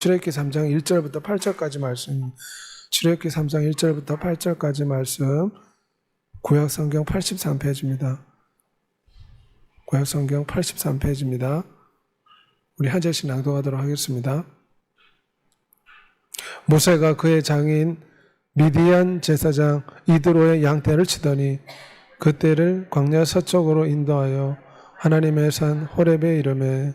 출애굽기 3장 1절부터 8절까지 말씀. 출애굽기 3장 1절부터 8절까지 말씀. 구약 성경 83페이지입니다. 구약 성경 83페이지입니다. 우리 한 절씩 낭독하도록 하겠습니다. 모세가 그의 장인 미디안 제사장 이드로의 양떼를 치더니 그때를 광야 서쪽으로 인도하여 하나님의 산 호렙에 이름에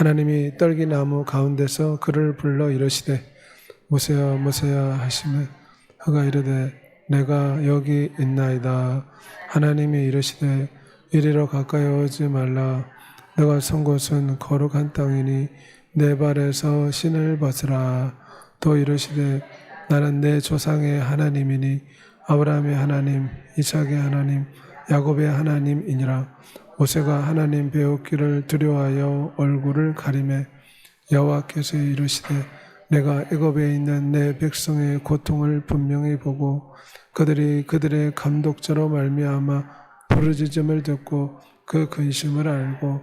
하나님이 떨기 나무 가운데서 그를 불러 이르시되 모세야 모세야 하시매 그가 이르되 내가 여기 있나이다. 하나님이 이르시되 이리로 가까이 오지 말라. 내가 선 곳은 거룩한 땅이니 내 발에서 신을 벗으라. 또 이르시되 나는 내 조상의 하나님이니 아브라함의 하나님 이삭의 하나님 야곱의 하나님이니라 모세가 하나님 배웠기를 두려워하여 얼굴을 가리매 여호와께서 이르시되 내가 애굽에 있는 내 백성의 고통을 분명히 보고 그들이 그들의 감독자로 말미암아 부르짖음을 듣고 그 근심을 알고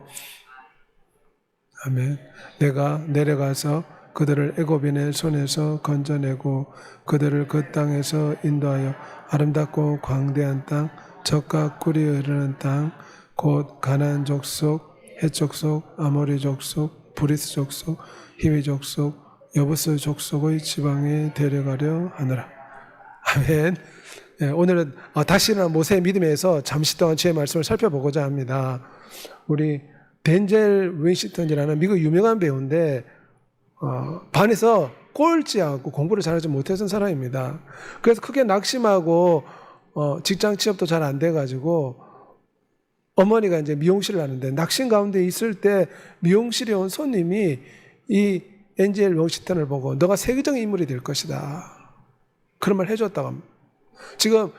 아멘. 내가 내려가서 그들을 애굽인의 손에서 건져내고 그들을 그 땅에서 인도하여 아름답고 광대한 땅, 적과 꿀이 흐르는 땅, 곧 가나안 족속, 헷 족속, 아모리 족속, 브리스 족속, 히위 족속, 여부스 족속의 지방에 데려가려 하느라. 아멘. 예, 오늘은 어, 다시는 모세의 믿음에서 잠시 동안 주의 말씀을 살펴보고자 합니다. 우리 덴젤 윈시턴이라는 미국 유명한 배우인데 어, 반에서 꼴찌하고 공부를 잘하지 못했던 사람입니다. 그래서 크게 낙심하고 어, 직장 취업도 잘 안 돼가지고 어머니가 이제 미용실을 하는데 낙심 가운데 있을 때 미용실에 온 손님이 이 엔젤 윈시턴을 보고 너가 세계적인 인물이 될 것이다. 그런 말 해줬다고. 지금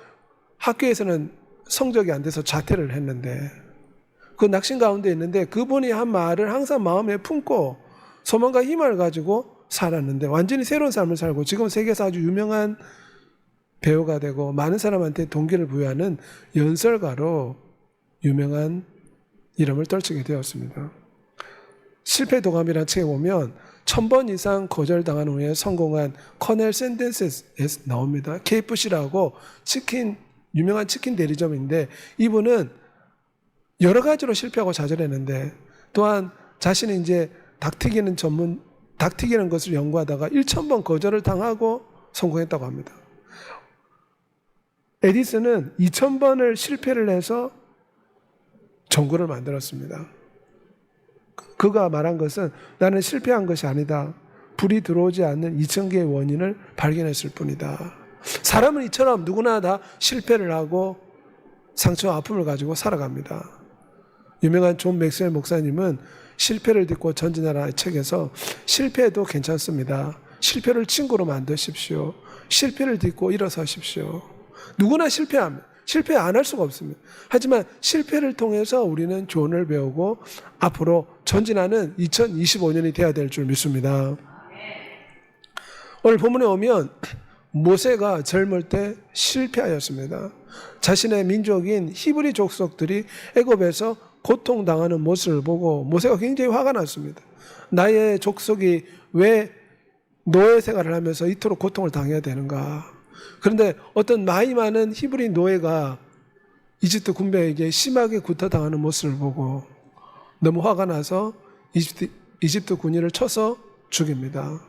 학교에서는 성적이 안 돼서 자퇴를 했는데 그 낙심 가운데 있는데 그분이 한 말을 항상 마음에 품고 소망과 희망을 가지고 살았는데 완전히 새로운 삶을 살고 지금 세계에서 아주 유명한 배우가 되고 많은 사람한테 동기를 부여하는 연설가로 유명한 이름을 떨치게 되었습니다. 실패 도감이라는 책에 보면 천 번 이상 거절당한 후에 성공한 커넬 샌댄스에서 나옵니다. KFC라고 치킨 유명한 치킨 대리점인데 이분은 여러 가지로 실패하고 좌절했는데 또한 자신이 이제 닭 튀기는 전문 닭 튀기는 것을 연구하다가 1천 번 거절을 당하고 성공했다고 합니다. 에디슨은 2천 번을 실패를 해서 전구를 만들었습니다. 그가 말한 것은 나는 실패한 것이 아니다. 불이 들어오지 않는 2천 개의 원인을 발견했을 뿐이다. 사람은 이처럼 누구나 다 실패를 하고 상처와 아픔을 가지고 살아갑니다. 유명한 존 맥스웰 목사님은 실패를 딛고 전진하라 책에서 실패해도 괜찮습니다. 실패를 친구로 만드십시오. 실패를 딛고 일어서십시오. 누구나 실패합니다. 실패 안 할 수가 없습니다. 하지만 실패를 통해서 우리는 조언을 배우고 앞으로 전진하는 2025년이 되어야 될 줄 믿습니다. 오늘 본문에 오면 모세가 젊을 때 실패하였습니다. 자신의 민족인 히브리 족속들이 애굽에서 고통당하는 모습을 보고 모세가 굉장히 화가 났습니다. 나의 족속이 왜 노예 생활을 하면서 이토록 고통을 당해야 되는가? 그런데 어떤 나이 많은 히브리 노예가 이집트 군병에게 심하게 구타당하는 모습을 보고 너무 화가 나서 이집트, 이집트 군인을 쳐서 죽입니다.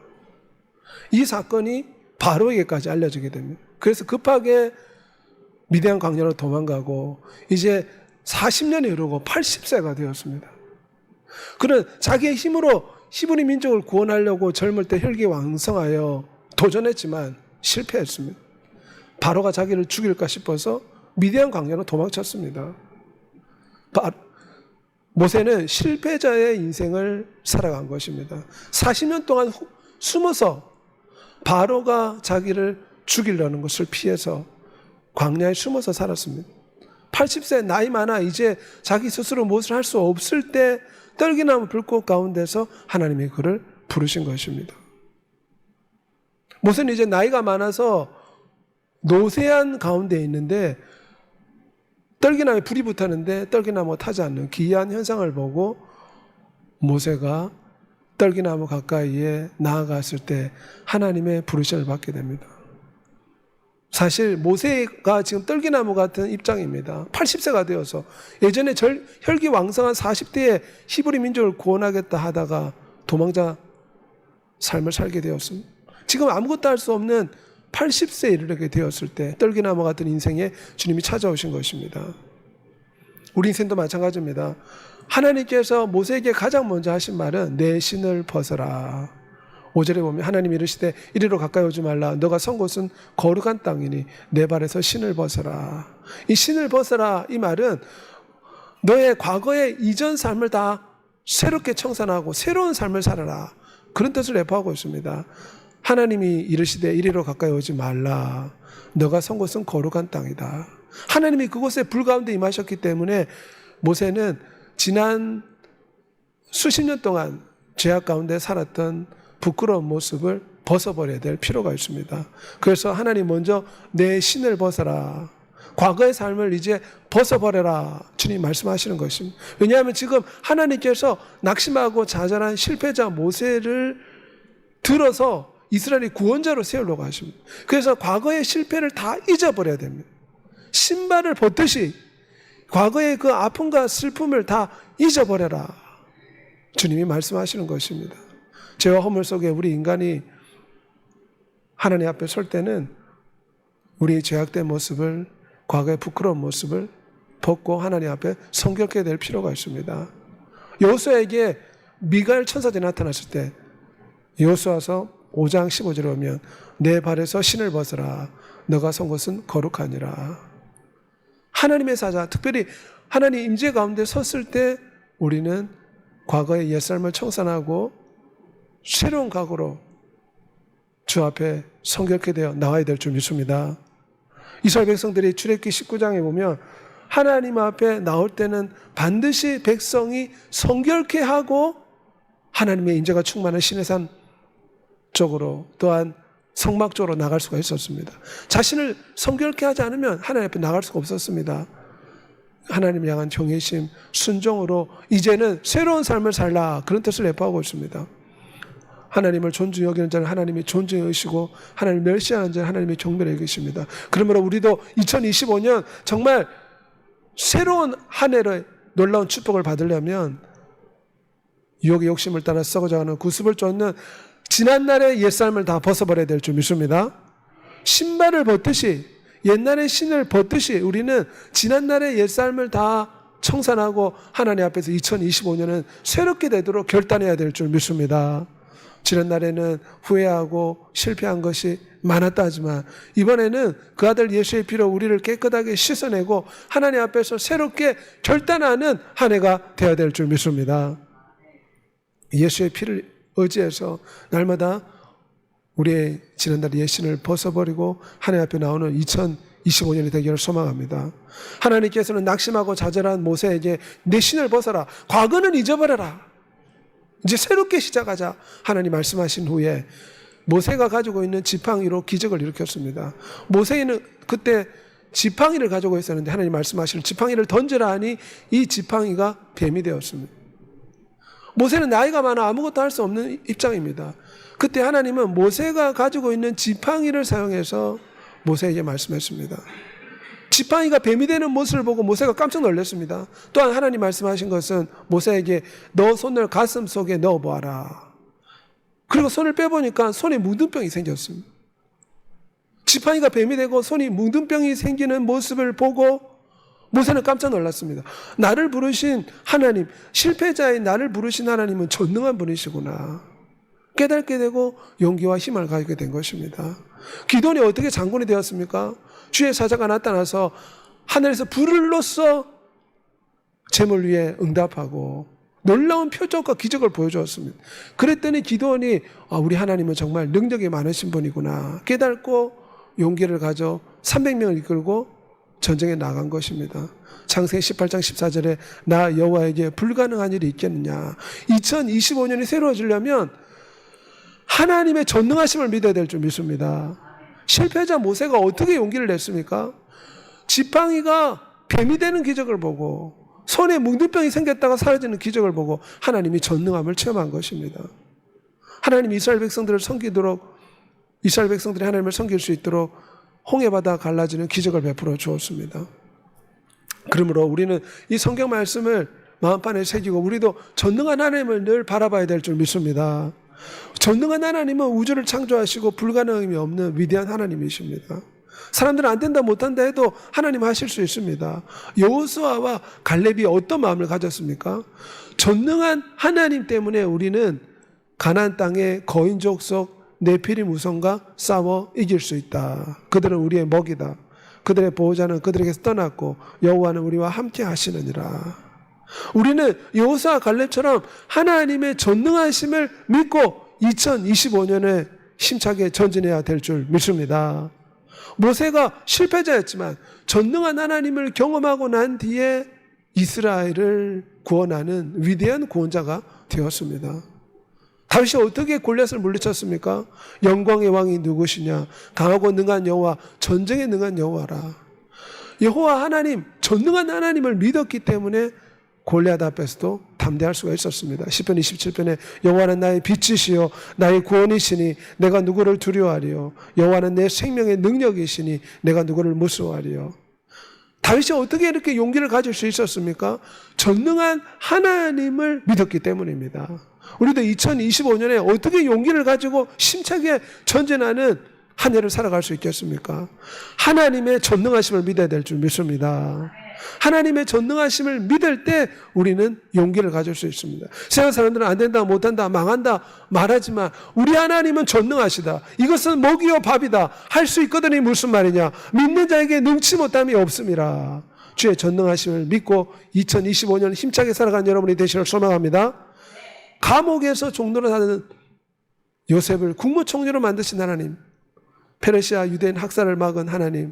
이 사건이 바로에게까지 알려지게 됩니다. 그래서 급하게 미대한 광야로 도망가고 이제 40년이 흐르고 80세가 되었습니다. 그는 자기의 힘으로 히브리 민족을 구원하려고 젊을 때 혈기 왕성하여 도전했지만 실패했습니다. 바로가 자기를 죽일까 싶어서 미디안 광야로 도망쳤습니다. 바, 모세는 실패자의 인생을 살아간 것입니다. 40년 동안 후, 숨어서 바로가 자기를 죽이려는 것을 피해서 광야에 숨어서 살았습니다. 80세 나이 많아 이제 자기 스스로 무엇을 할 수 없을 때 떨기나무 불꽃 가운데서 하나님이 그를 부르신 것입니다. 모세는 이제 나이가 많아서 노세한 가운데 있는데 떨기나무에 불이 붙었는데 떨기나무가 타지 않는 기이한 현상을 보고 모세가 떨기나무 가까이에 나아갔을 때 하나님의 부르심을 받게 됩니다. 사실 모세가 지금 떨기나무 같은 입장입니다. 80세가 되어서 예전에 절, 혈기 왕성한 40대에 히브리 민족을 구원하겠다 하다가 도망자 삶을 살게 되었습니다. 지금 아무것도 할 수 없는 80세에 이르게 되었을 때 떨기나무 같은 인생에 주님이 찾아오신 것입니다. 우리 인생도 마찬가지입니다. 하나님께서 모세에게 가장 먼저 하신 말은 내 신을 벗어라. 5절에 보면 하나님 이르시되 이리로 가까이 오지 말라. 너가 선 곳은 거룩한 땅이니 내 발에서 신을 벗어라. 이 신을 벗어라 이 말은 너의 과거의 이전 삶을 다 새롭게 청산하고 새로운 삶을 살아라. 그런 뜻을 내포하고 있습니다. 하나님이 이르시되 이리로 가까이 오지 말라. 너가 선 곳은 거룩한 땅이다. 하나님이 그곳에 불 가운데 임하셨기 때문에 모세는 지난 수십 년 동안 죄악 가운데 살았던 부끄러운 모습을 벗어버려야 될 필요가 있습니다. 그래서 하나님 먼저 내 신을 벗어라. 과거의 삶을 이제 벗어버려라. 주님 말씀하시는 것입니다. 왜냐하면 지금 하나님께서 낙심하고 좌절한 실패자 모세를 들어서 이스라엘의 구원자로 세우려고 하십니다. 그래서 과거의 실패를 다 잊어버려야 됩니다. 신발을 벗듯이 과거의 그 아픔과 슬픔을 다 잊어버려라. 주님이 말씀하시는 것입니다. 죄와 허물 속에 우리 인간이 하나님 앞에 설 때는 우리의 죄악된 모습을 과거의 부끄러운 모습을 벗고 하나님 앞에 성결케 될 필요가 있습니다. 여호수아에게 미가엘 천사들이 나타났을 때 여호수아서 5장 15절에 보면 내 발에서 신을 벗어라 너가 선 곳은 거룩하니라 하나님의 사자 특별히 하나님 임재 가운데 섰을 때 우리는 과거의 옛삶을 청산하고 새로운 각오로 주 앞에 성결케 되어 나와야 될 줄 믿습니다. 이스라엘 백성들이 출애굽기 19장에 보면 하나님 앞에 나올 때는 반드시 백성이 성결케 하고 하나님의 인재가 충만한 시내산 쪽으로 또한 성막 쪽으로 나갈 수가 있었습니다. 자신을 성결케 하지 않으면 하나님 앞에 나갈 수가 없었습니다. 하나님 향한 경외심, 순종으로 이제는 새로운 삶을 살라 그런 뜻을 내포하고 있습니다. 하나님을 존중 여기는 자는 하나님이 존중해 여시고 하나님 멸시하는 자는 하나님이 경멸해 계십니다. 그러므로 우리도 2025년 정말 새로운 한 해를 놀라운 축복을 받으려면 유혹의 욕심을 따라 썩어져가는 구습을 쫓는 지난날의 옛삶을 다 벗어버려야 될 줄 믿습니다. 신발을 벗듯이 옛날의 신을 벗듯이 우리는 지난날의 옛삶을 다 청산하고 하나님 앞에서 2025년은 새롭게 되도록 결단해야 될 줄 믿습니다. 지난날에는 후회하고 실패한 것이 많았다 하지만 이번에는 그 아들 예수의 피로 우리를 깨끗하게 씻어내고 하나님 앞에서 새롭게 결단하는 한 해가 되어야 될 줄 믿습니다. 예수의 피를 의지해서 날마다 우리의 지난날 예신을 벗어버리고 하나님 앞에 나오는 2025년이 되기를 소망합니다. 하나님께서는 낙심하고 좌절한 모세에게 내 신을 벗어라. 과거는 잊어버려라. 이제 새롭게 시작하자. 하나님 말씀하신 후에 모세가 가지고 있는 지팡이로 기적을 일으켰습니다. 모세는 그때 지팡이를 가지고 있었는데 하나님 말씀하시는 지팡이를 던져라 하니 이 지팡이가 뱀이 되었습니다. 모세는 나이가 많아 아무것도 할 수 없는 입장입니다. 그때 하나님은 모세가 가지고 있는 지팡이를 사용해서 모세에게 말씀했습니다. 지팡이가 뱀이 되는 모습을 보고 모세가 깜짝 놀랐습니다. 또한 하나님 말씀하신 것은 모세에게 너 손을 가슴 속에 넣어 보아라. 그리고 손을 빼보니까 손에 뭉든병이 생겼습니다. 지팡이가 뱀이 되고 손이 뭉든병이 생기는 모습을 보고 모세는 깜짝 놀랐습니다. 나를 부르신 하나님, 실패자의 나를 부르신 하나님은 전능한 분이시구나. 깨닫게 되고 용기와 힘을 가지게 된 것입니다. 기돈이 어떻게 장군이 되었습니까? 주의 사자가 나타나서 하늘에서 불을 넣어 재물 위에 응답하고 놀라운 표적과 기적을 보여주었습니다. 그랬더니 기도원이 아, 우리 하나님은 정말 능력이 많으신 분이구나 깨닫고 용기를 가져 300명을 이끌고 전쟁에 나간 것입니다. 창세기 18장 14절에 나 여호와에게 불가능한 일이 있겠느냐. 2025년이 새로워지려면 하나님의 전능하심을 믿어야 될 줄 믿습니다. 실패자 모세가 어떻게 용기를 냈습니까? 지팡이가 뱀이 되는 기적을 보고 손에 뭉두병이 생겼다가 사라지는 기적을 보고 하나님이 전능함을 체험한 것입니다. 하나님 이스라엘 백성들을 섬기도록 이스라엘 백성들이 하나님을 섬길 수 있도록 홍해바다 갈라지는 기적을 베풀어 주었습니다. 그러므로 우리는 이 성경 말씀을 마음판에 새기고 우리도 전능한 하나님을 늘 바라봐야 될 줄 믿습니다. 전능한 하나님은 우주를 창조하시고 불가능함이 없는 위대한 하나님이십니다. 사람들은 안 된다 못한다 해도 하나님 하실 수 있습니다. 여호수아와 갈렙이 어떤 마음을 가졌습니까? 전능한 하나님 때문에 우리는 가나안 땅의 거인족 속 네피림 우성과 싸워 이길 수 있다. 그들은 우리의 먹이다. 그들의 보호자는 그들에게서 떠났고 여호와는 우리와 함께 하시느니라. 우리는 여호수아 갈렙처럼 하나님의 전능하심을 믿고 2025년에 힘차게 전진해야 될 줄 믿습니다. 모세가 실패자였지만 전능한 하나님을 경험하고 난 뒤에 이스라엘을 구원하는 위대한 구원자가 되었습니다. 다윗이 어떻게 골렛을 물리쳤습니까? 영광의 왕이 누구시냐? 강하고 능한 여호와, 전쟁에 능한 여호와라. 여호와 하나님, 전능한 하나님을 믿었기 때문에 골리앗 앞에서도 담대할 수가 있었습니다. 10편 27편에 여호와는 나의 빛이시요 나의 구원이시니 내가 누구를 두려워하리요 여호와는 내 생명의 능력이시니 내가 누구를 무서워하리요 다윗이 어떻게 이렇게 용기를 가질 수 있었습니까? 전능한 하나님을 믿었기 때문입니다. 우리도 2025년에 어떻게 용기를 가지고 심차게 전진하는 한 해를 살아갈 수 있겠습니까? 하나님의 전능하심을 믿어야 될 줄 믿습니다. 하나님의 전능하심을 믿을 때 우리는 용기를 가질 수 있습니다. 세상 사람들은 안 된다, 못 한다, 망한다 말하지만 우리 하나님은 전능하시다. 이것은 먹이요 밥이다. 할 수 있거든 이 무슨 말이냐? 믿는 자에게 능치 못함이 없음이라. 주의 전능하심을 믿고 2025년 힘차게 살아가는 여러분이 되시길 소망합니다. 감옥에서 종로를 하는 요셉을 국무총리로 만드신 하나님, 페르시아 유대인 학살을 막은 하나님,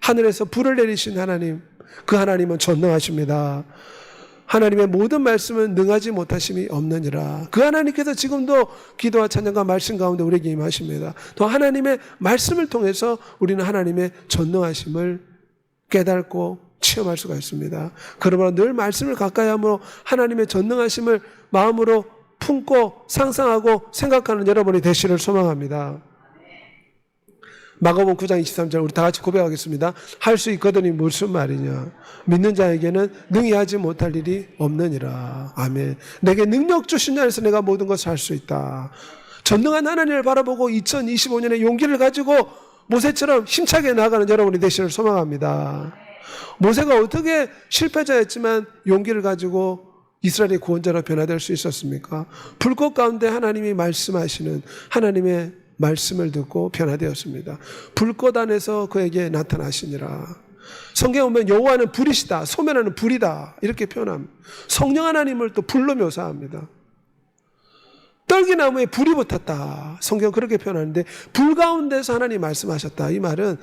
하늘에서 불을 내리신 하나님, 그 하나님은 전능하십니다. 하나님의 모든 말씀은 능하지 못하심이 없느니라. 그 하나님께서 지금도 기도와 찬양과 말씀 가운데 우리에게 임하십니다. 또 하나님의 말씀을 통해서 우리는 하나님의 전능하심을 깨닫고 체험할 수가 있습니다. 그러므로 늘 말씀을 가까이 함으로 하나님의 전능하심을 마음으로 품고 상상하고 생각하는 여러분이 되시를 소망합니다. 마가복음 9장 23절 우리 다 같이 고백하겠습니다. 할 수 있거든이 무슨 말이냐? 믿는 자에게는 능히 하지 못할 일이 없느니라. 아멘. 내게 능력 주신 자에서 내가 모든 것을 할 수 있다. 전능한 하나님을 바라보고 2025년에 용기를 가지고 모세처럼 힘차게 나아가는 여러분이 되시를 소망합니다. 모세가 어떻게 실패자였지만 용기를 가지고 이스라엘의 구원자로 변화될 수 있었습니까? 불꽃 가운데 하나님이 말씀하시는 하나님의 말씀을 듣고 변화되었습니다. 불꽃 안에서 그에게 나타나시니라. 성경에 보면 여호와는 불이시다. 소면하는 불이다. 이렇게 표현합니다. 성령 하나님을 또 불로 묘사합니다. 떨기나무에 불이 붙었다. 성경 그렇게 표현하는데 불 가운데서 하나님 말씀하셨다. 이 말은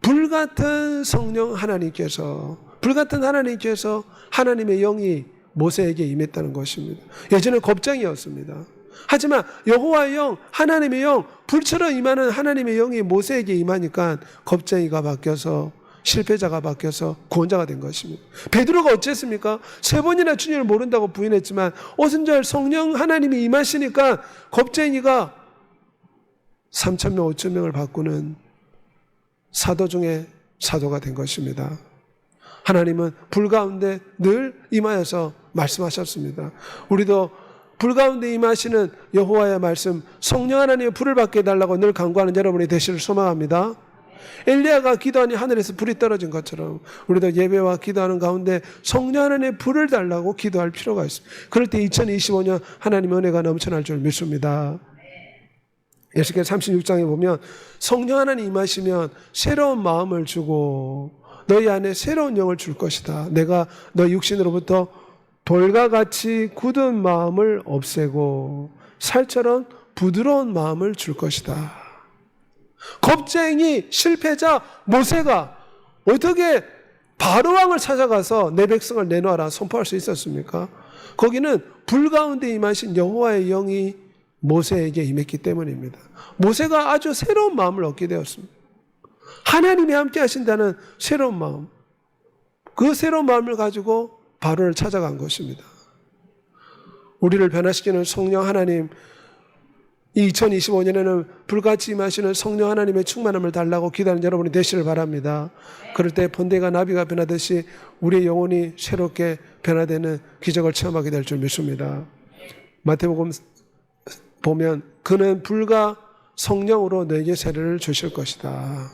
불 같은 성령 하나님께서 불 같은 하나님께서 하나님의 영이 모세에게 임했다는 것입니다. 예전에 겁쟁이였습니다. 하지만 여호와의 영, 하나님의 영, 불처럼 임하는 하나님의 영이 모세에게 임하니까 겁쟁이가 바뀌어서 실패자가 바뀌어서 구원자가 된 것입니다. 베드로가 어쨌습니까? 세 번이나 주님을 모른다고 부인했지만 오순절 성령 하나님이 임하시니까 겁쟁이가 3천 명, 5천 명을 바꾸는 사도 중에 사도가 된 것입니다. 하나님은 불 가운데 늘 임하여서 말씀하셨습니다. 우리도 불 가운데 임하시는 여호와의 말씀, 성령 하나님의 불을 받게 해달라고 늘 간구하는 여러분이 되시를 소망합니다. 엘리야가 기도하니 하늘에서 불이 떨어진 것처럼 우리도 예배와 기도하는 가운데 성령 하나님의 불을 달라고 기도할 필요가 있습니다. 그럴 때 2025년 하나님의 은혜가 넘쳐날 줄 믿습니다. 예수께서 36장에 보면 성령 하나님 임하시면 새로운 마음을 주고 너희 안에 새로운 영을 줄 것이다. 내가 너 육신으로부터 돌과 같이 굳은 마음을 없애고 살처럼 부드러운 마음을 줄 것이다. 겁쟁이 실패자 모세가 어떻게 바로 왕을 찾아가서 내 백성을 내놓아라 선포할 수 있었습니까? 거기는 불 가운데 임하신 여호와의 영이 모세에게 임했기 때문입니다. 모세가 아주 새로운 마음을 얻게 되었습니다. 하나님이 함께 하신다는 새로운 마음. 그 새로운 마음을 가지고 바로를 찾아간 것입니다. 우리를 변화시키는 성령 하나님, 이 2025년에는 불같이 임하시는 성령 하나님의 충만함을 달라고 기도하는 여러분이 되시를 바랍니다. 그럴 때 번데가 나비가 변하듯이 우리의 영혼이 새롭게 변화되는 기적을 체험하게 될 줄 믿습니다. 마태복음 보면 그는 불과 성령으로 너에게 세례를 주실 것이다.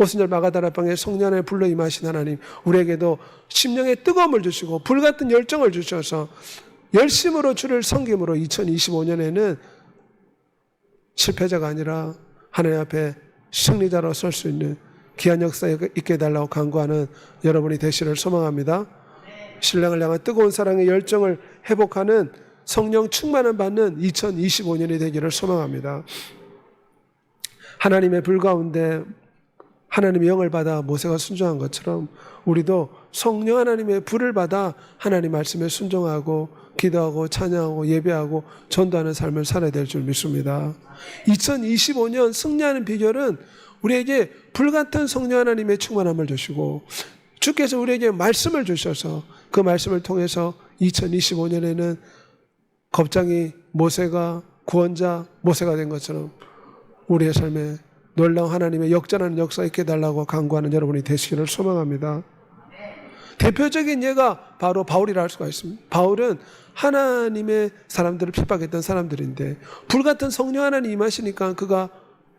오순절 마가다라방에 성년에 불러 임하신 하나님 우리에게도 심령의 뜨거움을 주시고 불같은 열정을 주셔서 열심으로 주를 섬김으로 2025년에는 실패자가 아니라 하나님 앞에 승리자로 설 수 있는 귀한 역사에 있게 해달라고 간구하는 여러분이 되시를 소망합니다. 신랑을 향한 뜨거운 사랑의 열정을 회복하는 성령 충만을 받는 2025년이 되기를 소망합니다. 하나님의 불 가운데 하나님의 영을 받아 모세가 순종한 것처럼 우리도 성령 하나님의 불을 받아 하나님 말씀에 순종하고 기도하고 찬양하고 예배하고 전도하는 삶을 살아야 될 줄 믿습니다. 2025년 승리하는 비결은 우리에게 불같은 성령 하나님의 충만함을 주시고 주께서 우리에게 말씀을 주셔서 그 말씀을 통해서 2025년에는 겁장이 모세가 구원자 모세가 된 것처럼 우리의 삶에 놀라운 하나님의 역전하는 역사 있게 해달라고 간구하는 여러분이 되시기를 소망합니다. 대표적인 예가 바로 바울이라 할 수가 있습니다. 바울은 하나님의 사람들을 핍박했던 사람들인데 불같은 성령 하나님 임하시니까 그가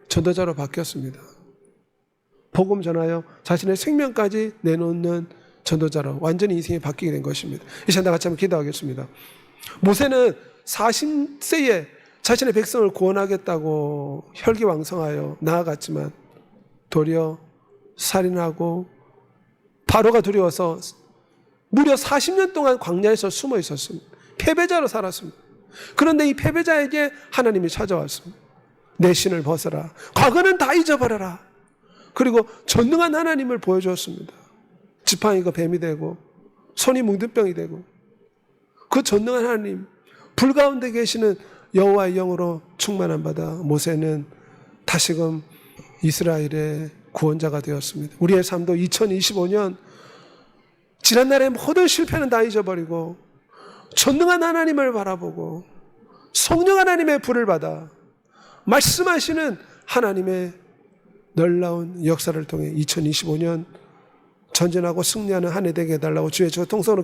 전도자로 바뀌었습니다. 복음 전하여 자신의 생명까지 내놓는 전도자로 완전히 인생이 바뀌게 된 것입니다. 이 시간 다 같이 한번 기도하겠습니다. 모세는 40세에 자신의 백성을 구원하겠다고 혈기왕성하여 나아갔지만 도리어 살인하고 바로가 두려워서 무려 40년 동안 광야에서 숨어 있었습니다. 패배자로 살았습니다. 그런데 이 패배자에게 하나님이 찾아왔습니다. 내 신을 벗어라. 과거는 다 잊어버려라. 그리고 전능한 하나님을 보여주었습니다. 지팡이가 뱀이 되고 손이 뭉드병이 되고 그 전능한 하나님 불 가운데 계시는 여호와의 영으로 충만한 바다 모세는 다시금 이스라엘의 구원자가 되었습니다. 우리의 삶도 2025년 지난날의 모든 실패는 다 잊어버리고 전능한 하나님을 바라보고 성령 하나님의 불을 받아 말씀하시는 하나님의 놀라운 역사를 통해 2025년 전진하고 승리하는 한 해 되게 해달라고 주의 저 통성으로